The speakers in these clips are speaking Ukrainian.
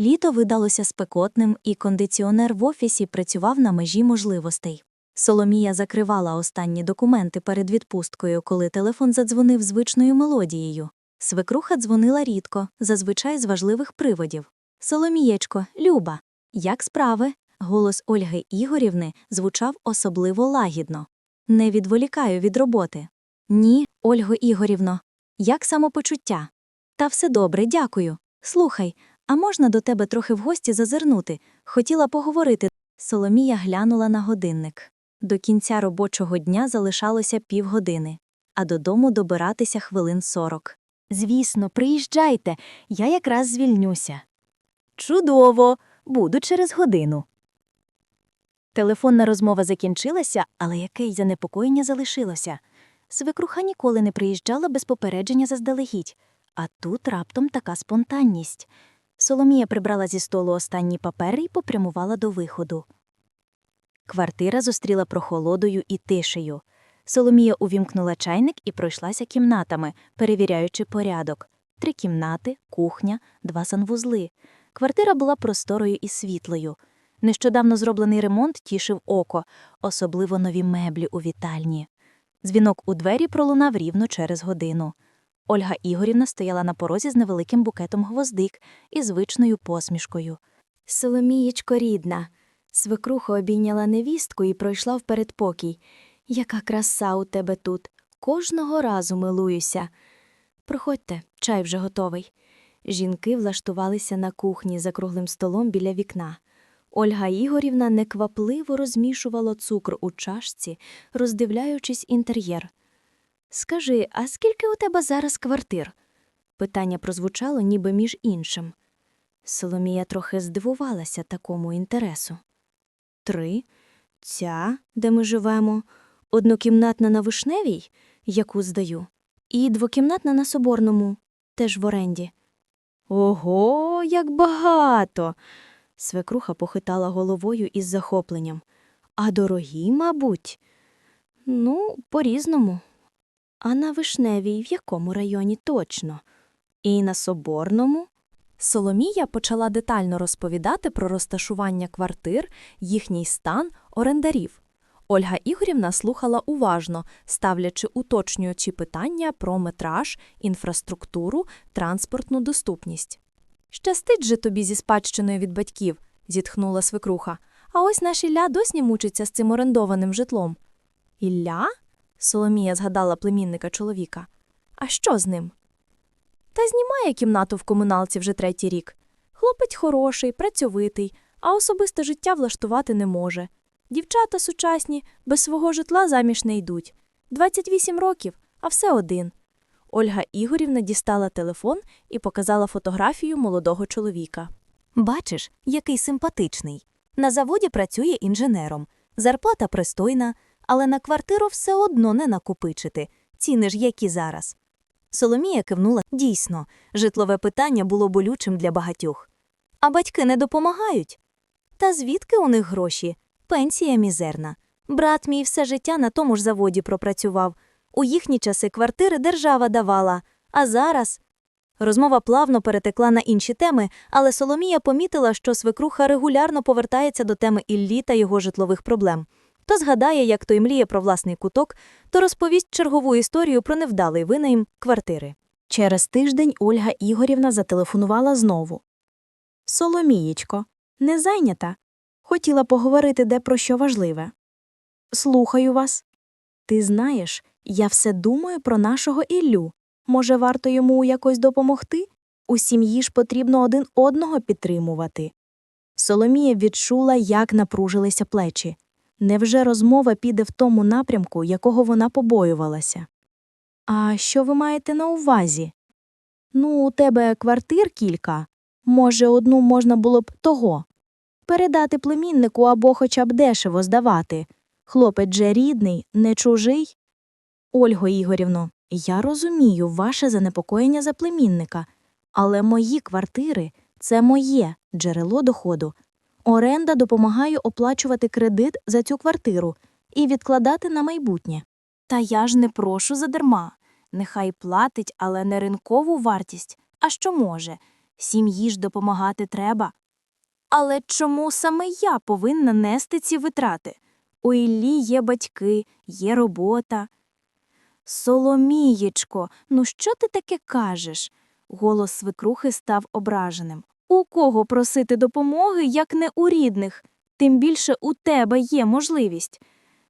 Літо видалося спекотним, і кондиціонер в офісі працював на межі можливостей. Соломія закривала останні документи перед відпусткою, коли телефон задзвонив звичною мелодією. Свекруха дзвонила рідко, зазвичай з важливих приводів. Соломієчко, Люба, як справи? Голос Ольги Ігорівни звучав особливо лагідно. Не відволікаю від роботи. Ні, Ольго Ігорівно, як самопочуття? Та все добре, дякую. Слухай, а можна до тебе трохи в гості зазирнути? Хотіла поговорити. Соломія глянула на годинник. До кінця робочого дня залишалося півгодини, а додому добиратися хвилин сорок. Звісно, приїжджайте, я якраз звільнюся. Чудово, буду через годину. Телефонна розмова закінчилася, але яке й занепокоєння залишилося. Свекруха ніколи не приїжджала без попередження заздалегідь, а тут раптом така спонтанність. Соломія прибрала зі столу останні папери і попрямувала до виходу. Квартира зустріла прохолодою і тишею. Соломія увімкнула чайник і пройшлася кімнатами, перевіряючи порядок. Три кімнати, кухня, два санвузли. Квартира була просторою і світлою. Нещодавно зроблений ремонт тішив око, особливо нові меблі у вітальні. Дзвінок у двері пролунав рівно через годину. Ольга Ігорівна стояла на порозі з невеликим букетом гвоздик і звичною посмішкою. Соломієчко рідна. Свекруха обійняла невістку і пройшла в передпокій. Яка краса у тебе тут. Кожного разу милуюся. Проходьте, чай вже готовий. Жінки влаштувалися на кухні за круглим столом біля вікна. Ольга Ігорівна неквапливо розмішувала цукор у чашці, роздивляючись інтер'єр. Скажи, а скільки у тебе зараз квартир? Питання прозвучало ніби між іншим. Соломія трохи здивувалася такому інтересу. Три. Ця, де ми живемо, однокімнатна на вишневій, яку здаю, і двокімнатна на соборному, теж в оренді. Ого, як багато. Свекруха похитала головою із захопленням. А дорогі, мабуть. Ну, по-різному. А на вишневій в якому районі точно? І на соборному? Соломія почала детально розповідати про розташування квартир, їхній стан, орендарів. Ольга Ігорівна слухала уважно, ставлячи уточнюючі питання про метраж, інфраструктуру, транспортну доступність. Щастить же тобі зі спадщиною від батьків, зітхнула свекруха. А ось наш Ілля досі мучиться з цим орендованим житлом. Ілля? Соломія згадала племінника чоловіка. А що з ним? Та знімає кімнату в комуналці вже третій рік. Хлопець хороший, працьовитий, а особисте життя влаштувати не може. Дівчата сучасні без свого житла заміж не йдуть. 28 років, а все один. Ольга Ігорівна дістала телефон і показала фотографію молодого чоловіка. Бачиш, який симпатичний. На заводі працює інженером. Зарплата пристойна, але на квартиру все одно не накопичити. Ціни ж які зараз. Соломія кивнула дійсно, житлове питання було болючим для багатьох. А батьки не допомагають. Та звідки у них гроші? Пенсія мізерна. Брат мій все життя на тому ж заводі пропрацював. У їхні часи квартири держава давала, а зараз. Розмова плавно перетекла на інші теми, але Соломія помітила, що свекруха регулярно повертається до теми Іллі та його житлових проблем. То згадає, як той мріє про власний куток, то розповість чергову історію про невдалий винайм квартири. Через тиждень Ольга Ігорівна зателефонувала знову. Соломієчко, не зайнята? Хотіла поговорити де про що важливе. Слухаю вас. Ти знаєш, я все думаю про нашого Іллю. Може, варто йому якось допомогти? У сім'ї ж потрібно один одного підтримувати. Соломія відчула, як напружилися плечі. Невже розмова піде в тому напрямку, якого вона побоювалася? А що ви маєте на увазі? Ну, у тебе квартир кілька. Може, одну можна було б того. Передати племіннику або хоча б дешево здавати. Хлопець же рідний, не чужий. Ольго Ігорівно, я розумію ваше занепокоєння за племінника, але мої квартири це моє джерело доходу. Оренда допомагає оплачувати кредит за цю квартиру і відкладати на майбутнє. Та я ж не прошу задарма. Нехай платить, але не ринкову вартість. А що може? Сім'ї ж допомагати треба. Але чому саме я повинна нести ці витрати? У Іллі є батьки, є робота. Соломієчко, ну що ти таке кажеш? Голос свекрухи став ображеним. У кого просити допомоги, як не у рідних? Тим більше у тебе є можливість.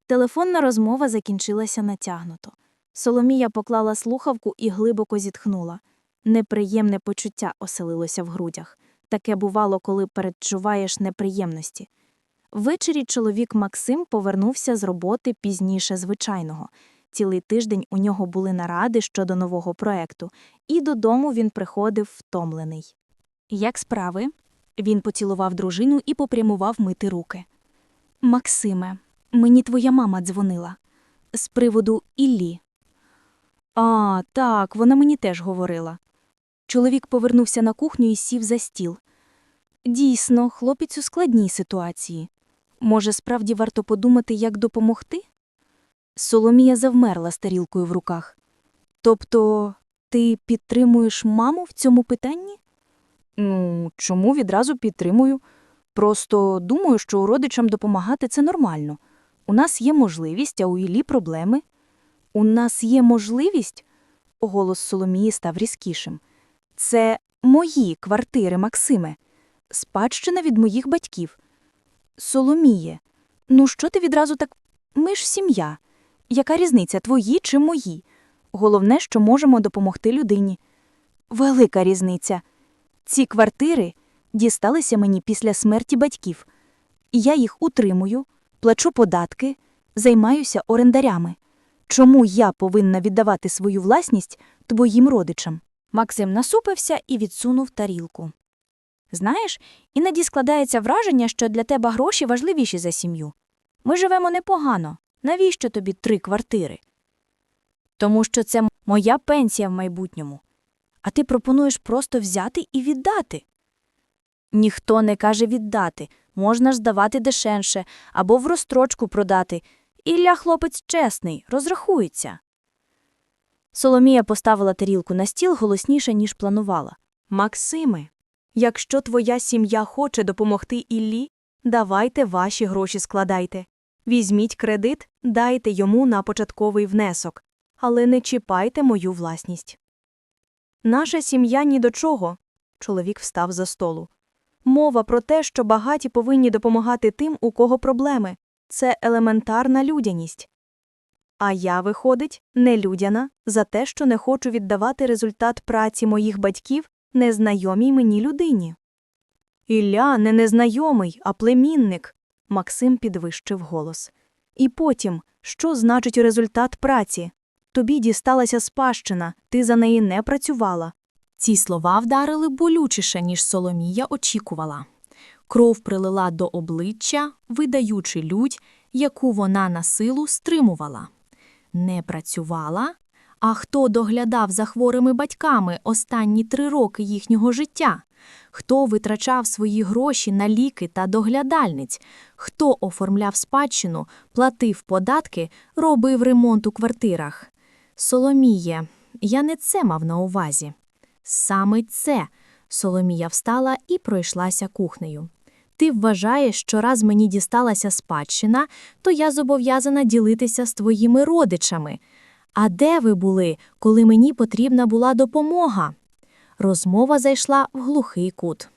Телефонна розмова закінчилася натягнуто. Соломія поклала слухавку і глибоко зітхнула. Неприємне почуття оселилося в грудях. Таке бувало, коли передчуваєш неприємності. Ввечері чоловік Максим повернувся з роботи пізніше звичайного. Цілий тиждень у нього були наради щодо нового проекту, і додому він приходив втомлений. Як справи? Він поцілував дружину і попрямував мити руки. Максиме, мені твоя мама дзвонила з приводу Іллі. А, так, вона мені теж говорила. Чоловік повернувся на кухню і сів за стіл. Дійсно, хлопець у складній ситуації. Може, справді варто подумати, як допомогти? Соломія завмерла з тарілкою в руках. Тобто, ти підтримуєш маму в цьому питанні? Ну, чому відразу підтримую? Просто думаю, що родичам допомагати це нормально. У нас є можливість, а у Іллі проблеми. У нас є можливість? Голос Соломії став різкішим. Це мої квартири, Максиме. Спадщина від моїх батьків. Соломіє, ну що ти відразу так. Ми ж сім'я. Яка різниця, твої чи мої? Головне, що можемо допомогти людині. Велика різниця. Ці квартири дісталися мені після смерті батьків. Я їх утримую, плачу податки, займаюся орендарями. Чому я повинна віддавати свою власність твоїм родичам? Максим насупився і відсунув тарілку. Знаєш, іноді складається враження, що для тебе гроші важливіші за сім'ю. Ми живемо непогано. Навіщо тобі три квартири? Тому що це моя пенсія в майбутньому. А ти пропонуєш просто взяти і віддати. Ніхто не каже віддати, можна ж здавати дешенше або в розстрочку продати. Ілля хлопець чесний, розрахується. Соломія поставила тарілку на стіл голосніше, ніж планувала. Максиме, якщо твоя сім'я хоче допомогти Іллі, давайте ваші гроші складайте. Візьміть кредит, дайте йому на початковий внесок, але не чіпайте мою власність. Наша сім'я ні до чого. Чоловік встав за столу. Мова про те, що багаті повинні допомагати тим, у кого проблеми. Це елементарна людяність. А я, виходить, нелюдяна за те, що не хочу віддавати результат праці моїх батьків незнайомій мені людині. Ілля не незнайомий, а племінник. Максим підвищив голос. І потім, що значить результат праці? Тобі дісталася спадщина, ти за неї не працювала. Ці слова вдарили болючіше, ніж Соломія очікувала. Кров прилила до обличчя, видаючи лють, яку вона на силу стримувала. Не працювала, а хто доглядав за хворими батьками останні три роки їхнього життя? Хто витрачав свої гроші на ліки та доглядальниць? Хто оформляв спадщину, платив податки, робив ремонт у квартирах? Соломіє, я не це мав на увазі. Саме це. Соломія встала і пройшлася кухнею. Ти вважаєш, що раз мені дісталася спадщина, то я зобов'язана ділитися з твоїми родичами. А де ви були, коли мені потрібна була допомога? Розмова зайшла в глухий кут.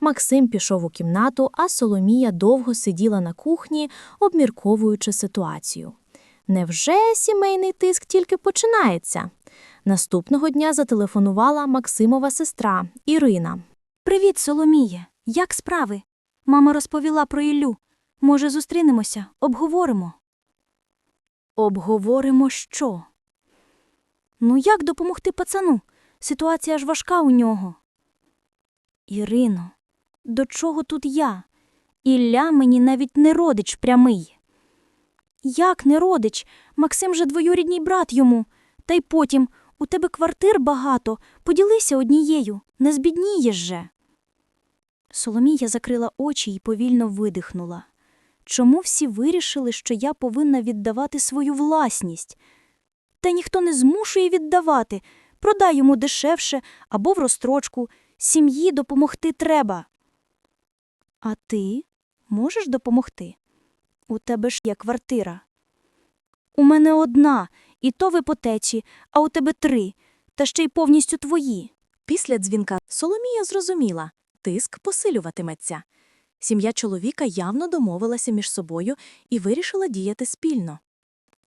Максим пішов у кімнату, а Соломія довго сиділа на кухні, обмірковуючи ситуацію. Невже сімейний тиск тільки починається? Наступного дня зателефонувала Максимова сестра Ірина. Привіт, Соломіє. Як справи? Мама розповіла про Іллю. Може, зустрінемося, обговоримо. Обговоримо що? Ну, як допомогти пацану? Ситуація ж важка у нього. Ірино, до чого тут я? Ілля мені навіть не родич прямий. Як не родич? Максим же двоюрідній брат йому. Та й потім у тебе квартир багато, поділися однією, не збіднієш же. Соломія закрила очі і повільно видихнула. Чому всі вирішили, що я повинна віддавати свою власність? Та ніхто не змушує віддавати. Продай йому дешевше або в розстрочку. Сім'ї допомогти треба. А ти можеш допомогти? У тебе ж є квартира. У мене одна, і то в іпотеці, а у тебе три, та ще й повністю твої. Після дзвінка Соломія зрозуміла – тиск посилюватиметься. Сім'я чоловіка явно домовилася між собою і вирішила діяти спільно.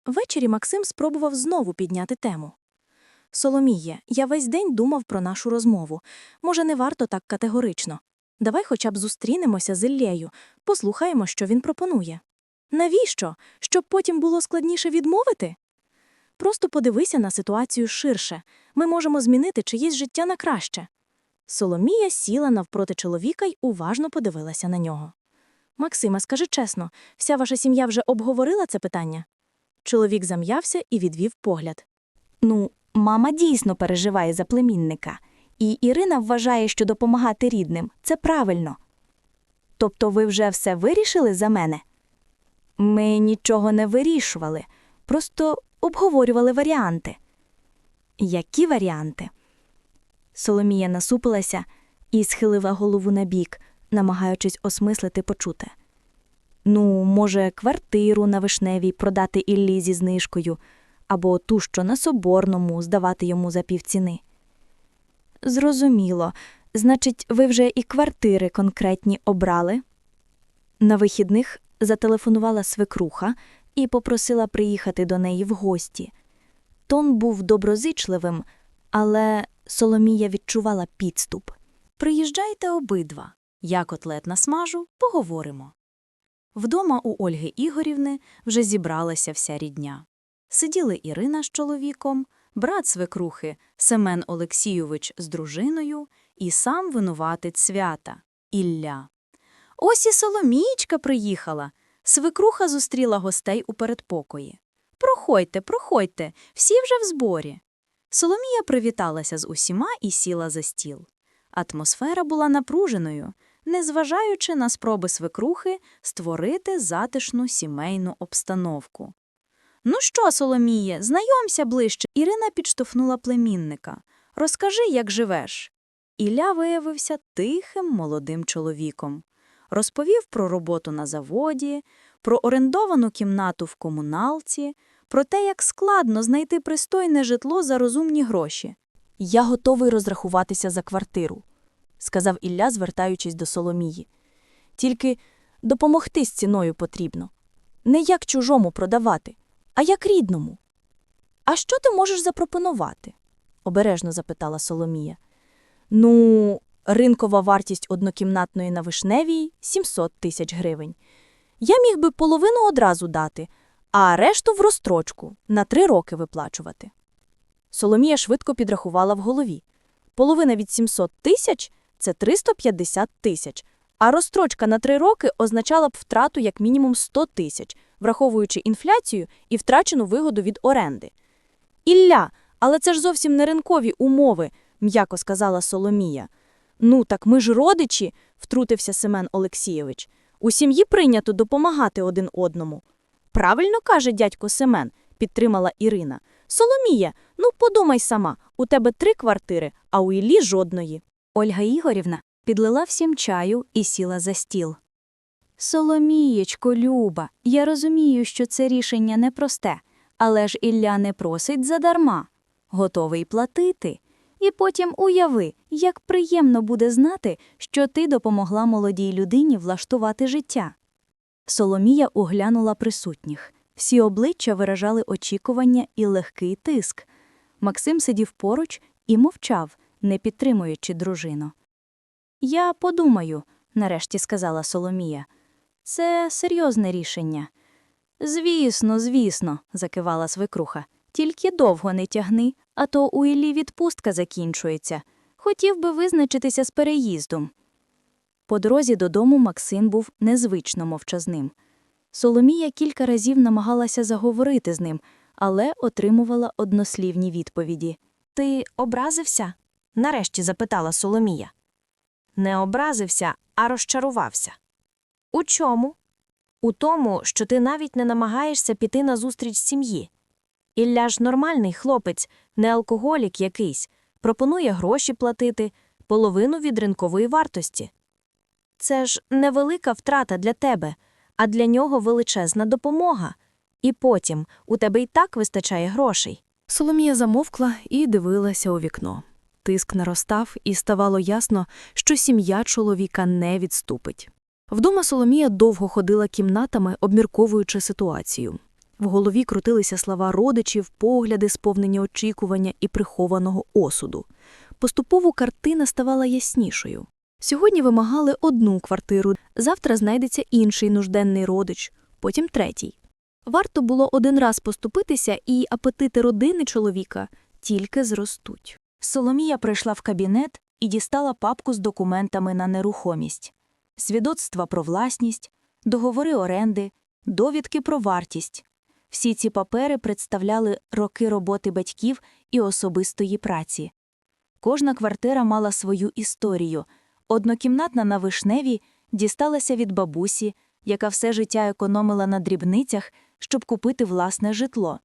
Ввечері Максим спробував знову підняти тему. Соломіє, я весь день думав про нашу розмову. Може, не варто так категорично. Давай хоча б зустрінемося з Іллею, послухаємо, що він пропонує. Навіщо? Щоб потім було складніше відмовити? Просто подивися на ситуацію ширше. Ми можемо змінити чиєсь життя на краще. Соломія сіла навпроти чоловіка й уважно подивилася на нього. Максима, скажи чесно, вся ваша сім'я вже обговорила це питання? Чоловік зам'явся і відвів погляд. Ну, мама дійсно переживає за племінника, і Ірина вважає, що допомагати рідним це правильно. Тобто ви вже все вирішили за мене? Ми нічого не вирішували, просто обговорювали варіанти. Які варіанти? Соломія насупилася і схилила голову набік, намагаючись осмислити почуте. Ну, може, квартиру на вишневій продати Іллі зі знижкою, або ту, що на соборному, здавати йому за півціни. Зрозуміло. Значить, ви вже і квартири конкретні обрали? На вихідних зателефонувала свекруха і попросила приїхати до неї в гості. Тон був доброзичливим, але Соломія відчувала підступ. Приїжджайте обидва. Я котлет насмажу, поговоримо. Вдома у Ольги Ігорівни вже зібралася вся рідня. Сиділи Ірина з чоловіком, брат свекрухи Семен Олексійович з дружиною і сам винуватець свята Ілля. Ось і Соломієчка приїхала. Свекруха зустріла гостей у передпокої. Проходьте, проходьте, всі вже в зборі. Соломія привіталася з усіма і сіла за стіл. Атмосфера була напруженою, незважаючи на спроби свекрухи створити затишну сімейну обстановку. Ну що, Соломіє, знайомся ближче. Ірина підштовхнула племінника. Розкажи, як живеш. Ілля виявився тихим молодим чоловіком. Розповів про роботу на заводі, про орендовану кімнату в комуналці, про те, як складно знайти пристойне житло за розумні гроші. Я готовий розрахуватися за квартиру, сказав Ілля, звертаючись до Соломії. Тільки допомогти з ціною потрібно. Не як чужому продавати, а як рідному. А що ти можеш запропонувати? обережно запитала Соломія. Ну, ринкова вартість однокімнатної на вишневій 700 тисяч гривень. Я міг би половину одразу дати, а решту в розстрочку на три роки виплачувати. Соломія швидко підрахувала в голові. Половина від 700 тисяч – це 350 тисяч, а розстрочка на три роки означала б втрату як мінімум 100 тисяч, враховуючи інфляцію і втрачену вигоду від оренди. Ілля, але це ж зовсім не ринкові умови, м'яко сказала Соломія. Ну, так ми ж родичі, втрутився Семен Олексійович. У сім'ї прийнято допомагати один одному. Правильно каже дядько Семен, підтримала Ірина. Соломія, ну подумай сама, у тебе три квартири, а у Іллі жодної. Ольга Ігорівна підлила всім чаю і сіла за стіл. Соломієчко, Люба, я розумію, що це рішення непросте, але ж Ілля не просить задарма. Готовий платити. І потім уяви, як приємно буде знати, що ти допомогла молодій людині влаштувати життя. Соломія оглянула присутніх. Всі обличчя виражали очікування і легкий тиск. Максим сидів поруч і мовчав, не підтримуючи дружину. Я подумаю, нарешті сказала Соломія. Це серйозне рішення. Звісно, звісно, закивала свекруха. Тільки довго не тягни, а то у Іллі відпустка закінчується. Хотів би визначитися з переїздом. По дорозі додому Максим був незвично мовчазним. Соломія кілька разів намагалася заговорити з ним, але отримувала однослівні відповіді. Ти образився? нарешті запитала Соломія. Не образився, а розчарувався. У чому? У тому, що ти навіть не намагаєшся піти на зустріч сім'ї. Ілля ж нормальний хлопець, не алкоголік якийсь, пропонує гроші платити, половину від ринкової вартості. Це ж невелика втрата для тебе, а для нього величезна допомога. І потім у тебе й так вистачає грошей. Соломія замовкла і дивилася у вікно. Тиск наростав, і ставало ясно, що сім'я чоловіка не відступить. Вдома Соломія довго ходила кімнатами, обмірковуючи ситуацію. В голові крутилися слова родичів, погляди, сповнені очікування і прихованого осуду. Поступово картина ставала яснішою. Сьогодні вимагали одну квартиру, завтра знайдеться інший нужденний родич, потім третій. Варто було один раз поступитися, і апетити родини чоловіка тільки зростуть. Соломія прийшла в кабінет і дістала папку з документами на нерухомість, свідоцтва про власність, договори оренди, довідки про вартість. Всі ці папери представляли роки роботи батьків і особистої праці. Кожна квартира мала свою історію. Однокімнатна на Вишневій дісталася від бабусі, яка все життя економила на дрібницях, щоб купити власне житло.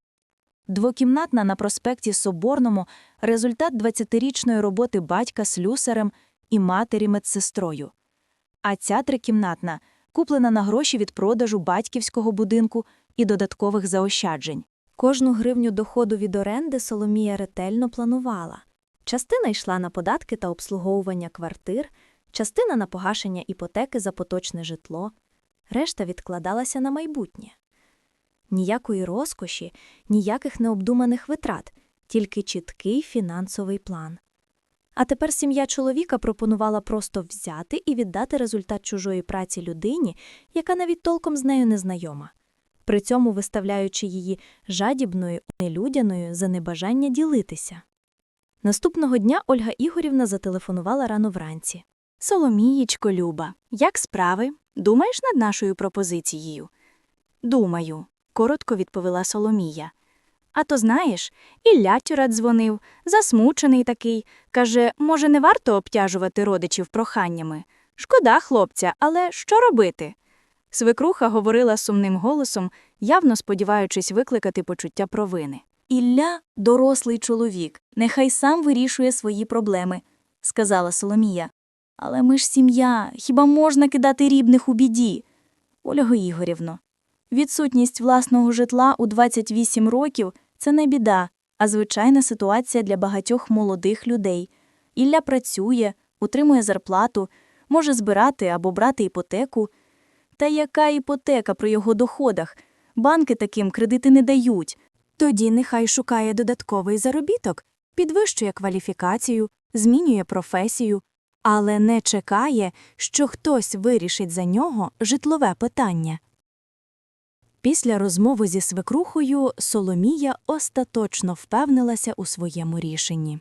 Двокімнатна на проспекті Соборному – результат 20-річної роботи батька слюсарем і матері медсестрою. А ця трикімнатна куплена на гроші від продажу батьківського будинку і додаткових заощаджень. Кожну гривню доходу від оренди Соломія ретельно планувала. Частина йшла на податки та обслуговування квартир, частина на погашення іпотеки за поточне житло, решта відкладалася на майбутнє. Ніякої розкоші, ніяких необдуманих витрат, тільки чіткий фінансовий план. А тепер сім'я чоловіка пропонувала просто взяти і віддати результат чужої праці людині, яка навіть толком з нею не знайома, при цьому виставляючи її жадібною, нелюдяною за небажання ділитися. Наступного дня Ольга Ігорівна зателефонувала рано вранці. Соломієчко, Люба, як справи? Думаєш над нашою пропозицією? Думаю, коротко відповіла Соломія. А то знаєш, Ілля Тюрат дзвонив, засмучений такий, каже, може, не варто обтяжувати родичів проханнями. Шкода, хлопця, але що робити? Свекруха говорила сумним голосом, явно сподіваючись викликати почуття провини. Ілля – дорослий чоловік, нехай сам вирішує свої проблеми, сказала Соломія. Але ми ж сім'я, хіба можна кидати рідних у біді? Ольго Ігорівно, відсутність власного житла у 28 років – це не біда, а звичайна ситуація для багатьох молодих людей. Ілля працює, утримує зарплату, може збирати або брати іпотеку. Та яка іпотека при його доходах? Банки таким кредити не дають. Тоді нехай шукає додатковий заробіток, підвищує кваліфікацію, змінює професію, але не чекає, що хтось вирішить за нього житлове питання. Після розмови зі свекрухою Соломія остаточно впевнилася у своєму рішенні.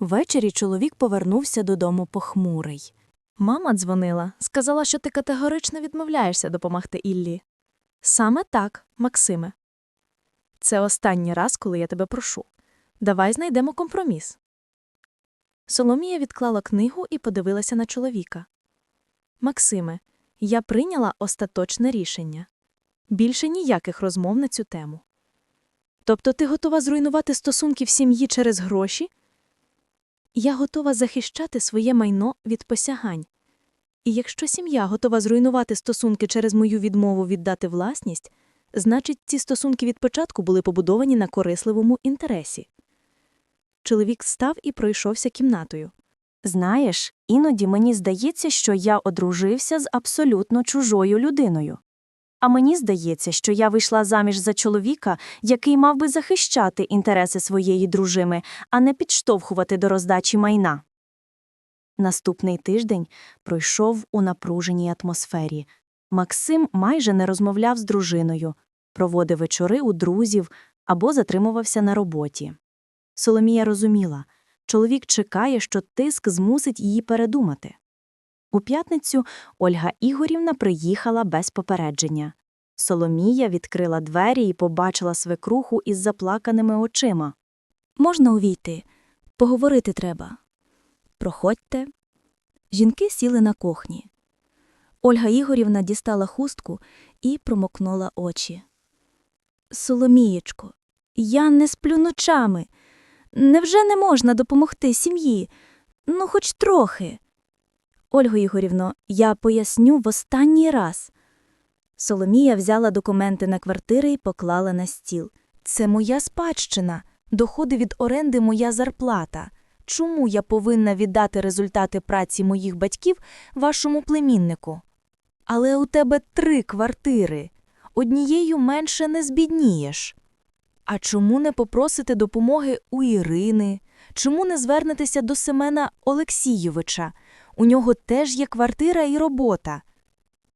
Ввечері чоловік повернувся додому похмурий. Мама дзвонила, сказала, що ти категорично відмовляєшся допомогти Іллі. Саме так, Максиме. Це останній раз, коли я тебе прошу. Давай знайдемо компроміс. Соломія відклала книгу і подивилася на чоловіка. Максиме, я прийняла остаточне рішення. Більше ніяких розмов на цю тему. Тобто ти готова зруйнувати стосунки в сім'ї через гроші? Я готова захищати своє майно від посягань. І якщо сім'я готова зруйнувати стосунки через мою відмову віддати власність, значить, ці стосунки від початку були побудовані на корисливому інтересі. Чоловік став і пройшовся кімнатою. Знаєш, іноді мені здається, що я одружився з абсолютно чужою людиною. А мені здається, що я вийшла заміж за чоловіка, який мав би захищати інтереси своєї дружини, а не підштовхувати до роздачі майна. Наступний тиждень пройшов у напруженій атмосфері. Максим майже не розмовляв з дружиною, проводив вечори у друзів або затримувався на роботі. Соломія розуміла, чоловік чекає, що тиск змусить її передумати. У п'ятницю Ольга Ігорівна приїхала без попередження. Соломія відкрила двері і побачила свекруху із заплаканими очима. Можна увійти? Поговорити треба. Проходьте. Жінки сіли на кухні. Ольга Ігорівна дістала хустку і промокнула очі. Соломієчко, я не сплю ночами. Невже не можна допомогти сім'ї? Ну, хоч трохи. Ольго Ігорівно, я поясню в останній раз. Соломія взяла документи на квартири і поклала на стіл. Це моя спадщина. Доходи від оренди моя зарплата. Чому я повинна віддати результати праці моїх батьків вашому племіннику? Але у тебе три квартири. Однією менше не збіднієш. А чому не попросите допомоги у Ірини? Чому не звернетеся до Семена Олексійовича? У нього теж є квартира і робота.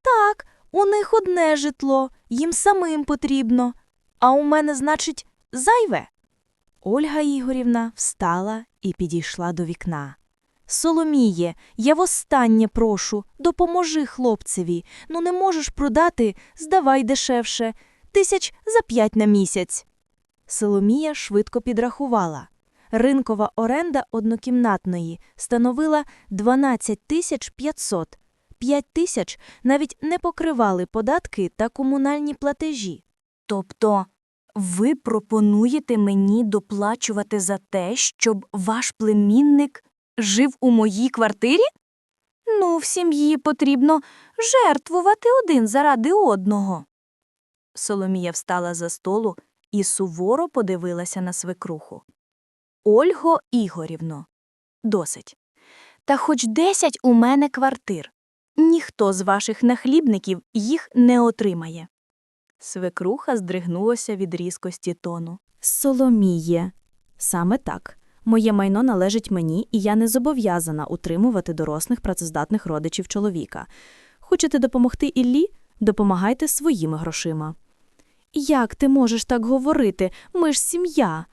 Так, у них одне житло, їм самим потрібно. А у мене, значить, зайве. Ольга Ігорівна встала і підійшла до вікна. Соломіє, я востаннє прошу, допоможи хлопцеві. Ну не можеш продати, здавай дешевше, тисяч за п'ять на місяць. Соломія швидко підрахувала. Ринкова оренда однокімнатної становила 12 тисяч 500. 5 тисяч навіть не покривали податки та комунальні платежі. Тобто, ви пропонуєте мені доплачувати за те, щоб ваш племінник жив у моїй квартирі? Ну, в сім'ї потрібно жертвувати один заради одного. Соломія встала за столу і суворо подивилася на свекруху. Ольго Ігорівно, досить. Та хоч десять у мене квартир. Ніхто з ваших нахлібників їх не отримає. Свекруха здригнулася від різкості тону. Соломіє. Саме так. Моє майно належить мені, і я не зобов'язана утримувати дорослих працездатних родичів чоловіка. Хочете допомогти Іллі? Допомагайте своїми грошима. Як ти можеш так говорити? Ми ж сім'я.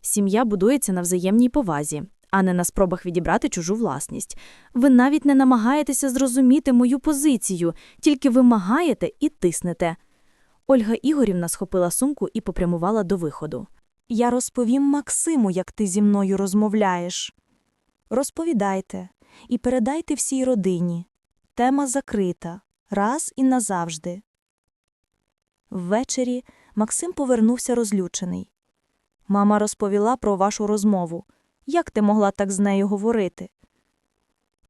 Сім'я будується на взаємній повазі, а не на спробах відібрати чужу власність. Ви навіть не намагаєтеся зрозуміти мою позицію, тільки вимагаєте і тиснете. Ольга Ігорівна схопила сумку і попрямувала до виходу. Я розповім Максиму, як ти зі мною розмовляєш. Розповідайте і передайте всій родині. Тема закрита, раз і назавжди. Ввечері Максим повернувся розлючений. Мама розповіла про вашу розмову. Як ти могла так з нею говорити?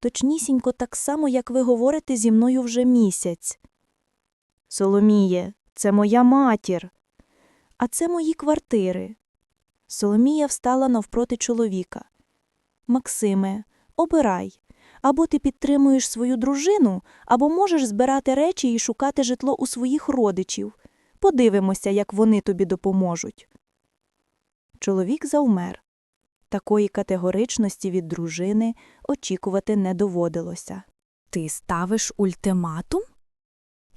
Точнісінько так само, як ви говорите зі мною вже місяць. Соломіє, це моя матір. А це мої квартири. Соломія встала навпроти чоловіка. Максиме, обирай. Або ти підтримуєш свою дружину, або можеш збирати речі і шукати житло у своїх родичів. Подивимося, як вони тобі допоможуть. Чоловік завмер. Такої категоричності від дружини очікувати не доводилося. Ти ставиш ультиматум?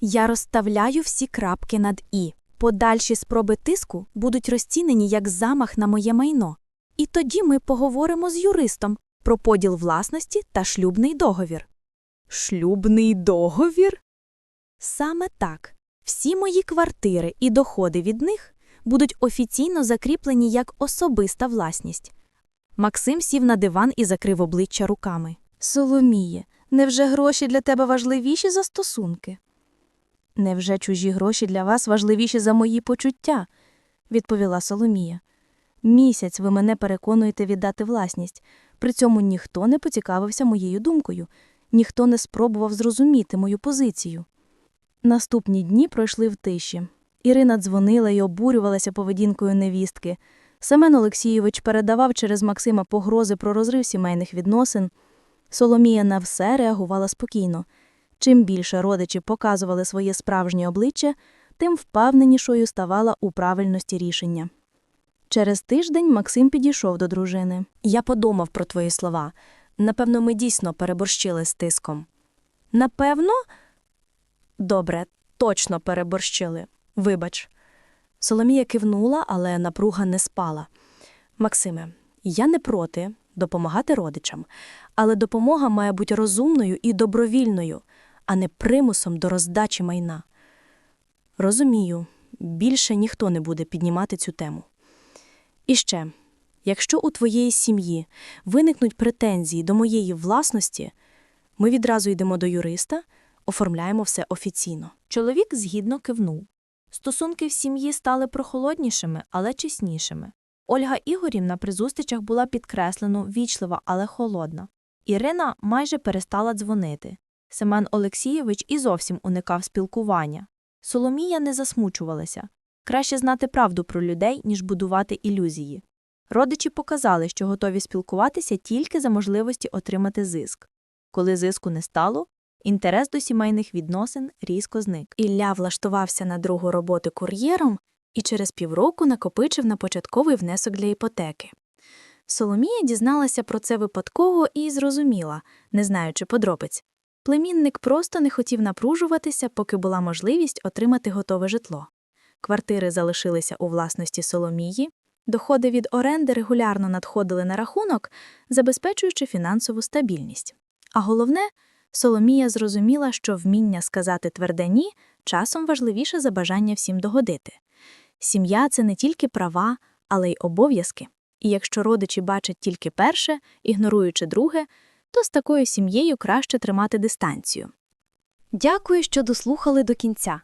Я розставляю всі крапки над І. Подальші спроби тиску будуть розцінені як замах на моє майно. І тоді ми поговоримо з юристом про поділ власності та шлюбний договір. Шлюбний договір? Саме так. Всі мої квартири і доходи від них будуть офіційно закріплені як особиста власність. Максим сів на диван і закрив обличчя руками. Соломіє, невже гроші для тебе важливіші за стосунки? Невже чужі гроші для вас важливіші за мої почуття? відповіла Соломія. Місяць ви мене переконуєте віддати власність. При цьому ніхто не поцікавився моєю думкою, ніхто не спробував зрозуміти мою позицію. Наступні дні пройшли в тиші. Ірина дзвонила і обурювалася поведінкою невістки. Семен Олексійович передавав через Максима погрози про розрив сімейних відносин. Соломія на все реагувала спокійно. Чим більше родичі показували своє справжнє обличчя, тим впевненішою ставала у правильності рішення. Через тиждень Максим підійшов до дружини. Я подумав про твої слова. Напевно, ми дійсно переборщили з тиском. Напевно? Добре, точно переборщили. Вибач. Соломія кивнула, але напруга не спала. Максиме, я не проти допомагати родичам, але допомога має бути розумною і добровільною, а не примусом до роздачі майна. Розумію, більше ніхто не буде піднімати цю тему. І ще, якщо у твоєї сім'ї виникнуть претензії до моєї власності, ми відразу йдемо до юриста, оформляємо все офіційно. Чоловік згідно кивнув. Стосунки в сім'ї стали прохолоднішими, але чеснішими. Ольга Ігорівна при зустрічах була підкреслено вічлива, але холодна. Ірина майже перестала дзвонити. Семен Олексійович і зовсім уникав спілкування. Соломія не засмучувалася. Краще знати правду про людей, ніж будувати ілюзії. Родичі показали, що готові спілкуватися тільки за можливості отримати зиск. Коли зиску не стало, інтерес до сімейних відносин різко зник. Ілля влаштувався на другу роботу кур'єром і через півроку накопичив на початковий внесок для іпотеки. Соломія дізналася про це випадково і зрозуміла, не знаючи подробиць. Племінник просто не хотів напружуватися, поки була можливість отримати готове житло. Квартири залишилися у власності Соломії, доходи від оренди регулярно надходили на рахунок, забезпечуючи фінансову стабільність. А головне, Соломія зрозуміла, що вміння сказати тверде ні часом важливіше за бажання всім догодити. Сім'я це не тільки права, але й обов'язки. І якщо родичі бачать тільки перше, ігноруючи друге, то з такою сім'єю краще тримати дистанцію. Дякую, що дослухали до кінця.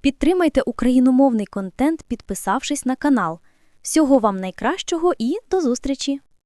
Підтримайте україномовний контент, підписавшись на канал. Всього вам найкращого і до зустрічі!